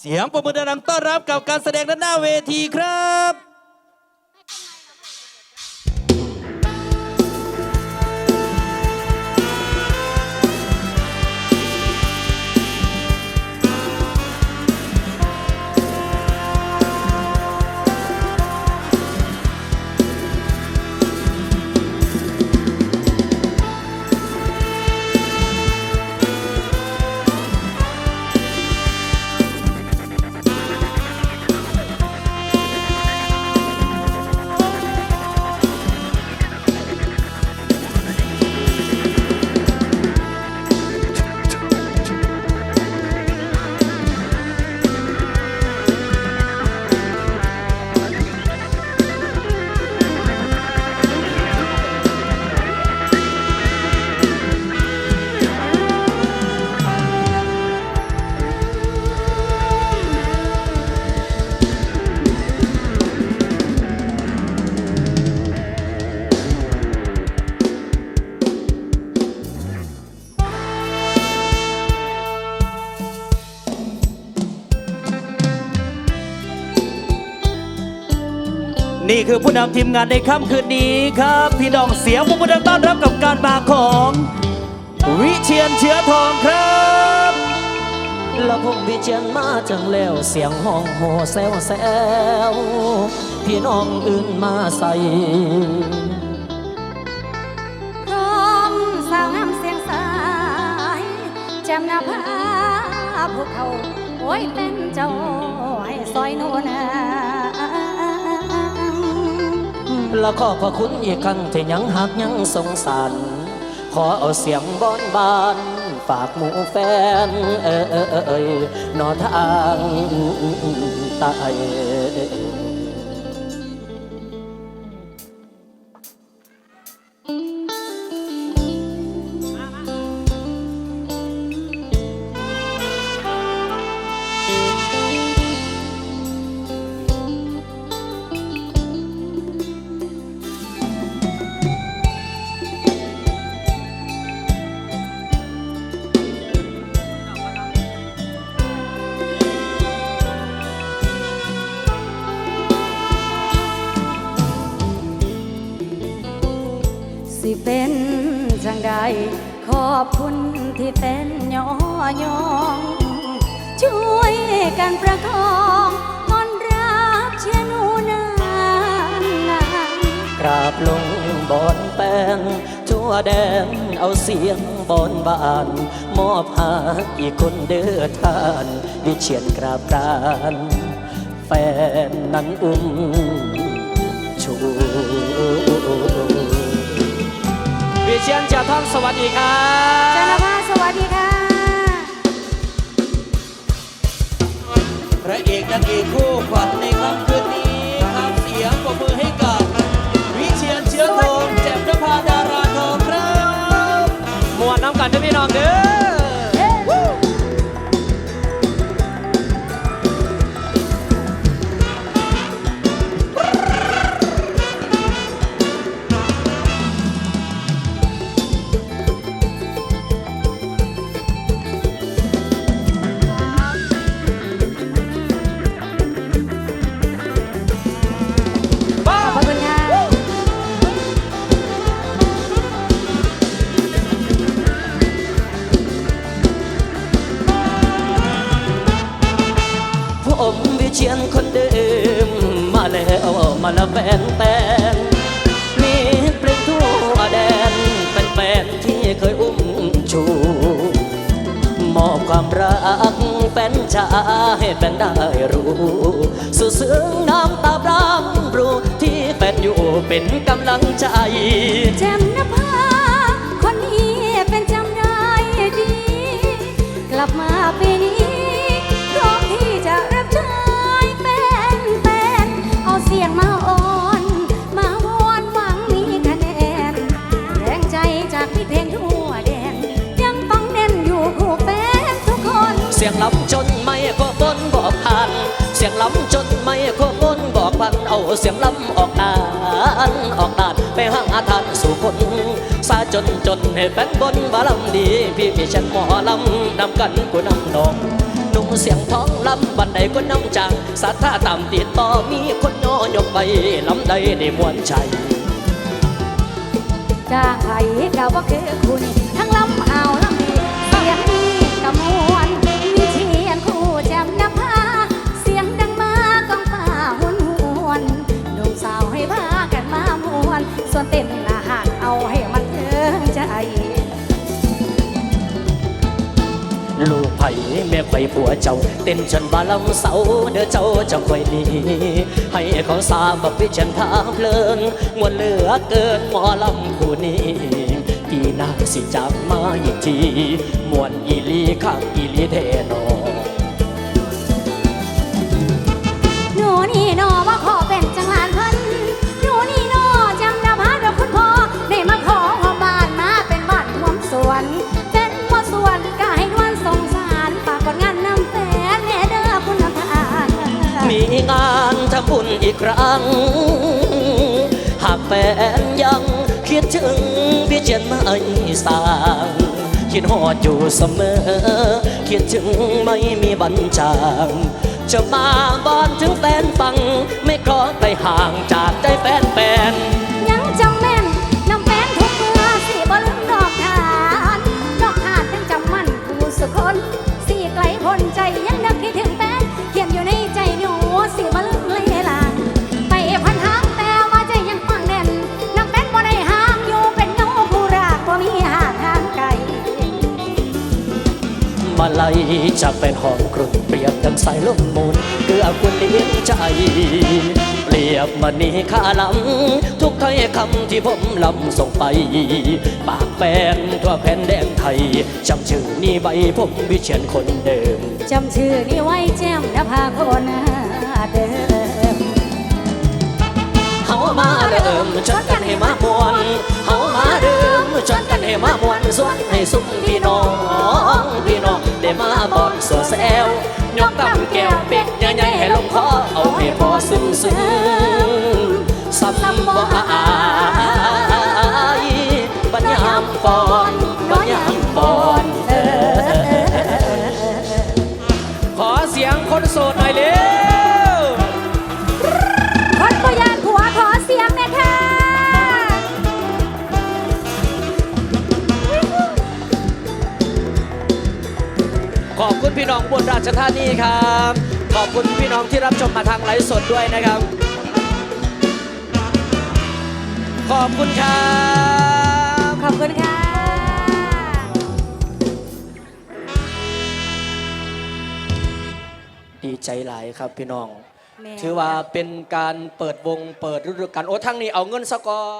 เสียงปรบมือดังๆต้อนรับกับการแสดงด้านหน้าเวทีครับ นี่คือผู้นำทีมงานในค่ำคืนนี้ครับ พี่น้องเสียงปรบมือดังต้อนรับกับการมาของ วิเชียนเชื้อทองครับแล้วผมวิเชียนมาจังแล้วเสียงห้องโหแซวแซวพี่น้องอื่นมาใส่พร้อมสาวงามเสียงสายจำหน้าผาพวกเขาโอ้ยเป็นเจ้าให้ซอยโนนา และขอพระคุณอีกครั้งที่ยังหักยังสงสาร ขอเอาเสียงบอนบานฝากหมู่แฟน เออเออเออนอทางตาย เป็นจังใดขอบคุณที่เป็นย่อยอง ช่วยกันประคองต้อนรับเชียนูนานนานกราบลงบอนแป้งทั่วแดนเอาเสียงบอนบาน มอบหาอีกคนเดือทาน วิเชียนกราบกรานแฟนนั้นอุ้มชู เชียนจะท่องสวัสดีครัจาบนภาสวัสดีค่ะ พระเอกนางเอกคู่ขวัญในค่ำคืน วมาละแฟนแฟนมีปลิงทั่วแดนเป็นแฟนที่เคยอุ้มชู มอบความรักแฟนจะให้แฟนได้รู้สู่ซึ้งน้ำตาบรำรู้ที่แฟนอยู่เป็นกำลังใจ อ่อนมาวอนหวังมีคะแนนแรงใจจากพี่เพลงทั่วแดนยังต้องแน่นอยู่คู่แฟนทุกคน เสียงล้ำจนไม่ก็บนบอกผ่าน เสียงล้ำจนไม่ก็บนบอกพันเอาเสียงล้ำออกนานออกนานไปห้างอาทานสู่คนซาจนจนให้แฟนบนบาลำดี พี่พี่ฉันหมอลำนำกันกูนำนองนุ่ง เสียงท้องลำบันไดก็น้ำจังศรัทธาตามติดต่อมีคนย่อยกไปลำใดได้มวนใจจ้างไผก็บ่คือคุณทั้งลำเอาลำดีเสียงนี้ก็มวนมีเชียนคู่แจมนภาเสียงดังมากองฟ้าหวนหวนหนุ่มสาวให้พากันมามวนส่วนเต้น ผัวเจ้าเต้นจนบาลำเสาเด้อเจ้าจะคอยดีให้เขาสาบบวิจันทาเพลินมวนเหลือเกินหมอลำคู่นี้กี่น้าสิจับมาอีกทีมวนอีลีข้างอีลีเทนอ อีกครั้ง หากแฟนยังคิดถึงพี่เจนไม่สางคิดหอดอยู่เสมอ คิดถึงไม่มีบรรจางจะมาบอนถึงแฟนฟัง ไม่ขอไปห่างจากใจแฟนแฟน มาลัยจะเป็นหอมกรุ่นเปรียบดังสายลมมูลเกือคุณเลี้ยงใจ เปรียบมันนี้ค่าลำทุกถ้อยคำที่ผมลำส่งไป ปากแฟนทั่วแผ่นแดนไทยจำชื่อนี้ใบผมวิเชียนคนเดิมจำชื่อนี้ไว้แจ่มนภาคนเดิมเฮามาเริ่มชวนกันให้มามวนเฮามาเริ่มชวนกันให้มามวนสวนให้สุขพี่น้องพี่น้อง ได้มาบอนสัวแซวยกตำแก้วเป็ดใหญ่ๆให้ลงคอเอาให้พอซึ้งซึ้งสัมบ่อาย พี่น้องบนราชธานีครับ ขอบคุณพี่น้องที่รับชมมาทางไลฟ์สดด้วยนะครับ ขอบคุณครับขอบคุณค่ะ ดีใจหลายครับพี่น้อง แม่ ถือว่าเป็นการเปิดวงเปิดฤดูกาลโอ้ทั้งนี้เอาเงินสกอร์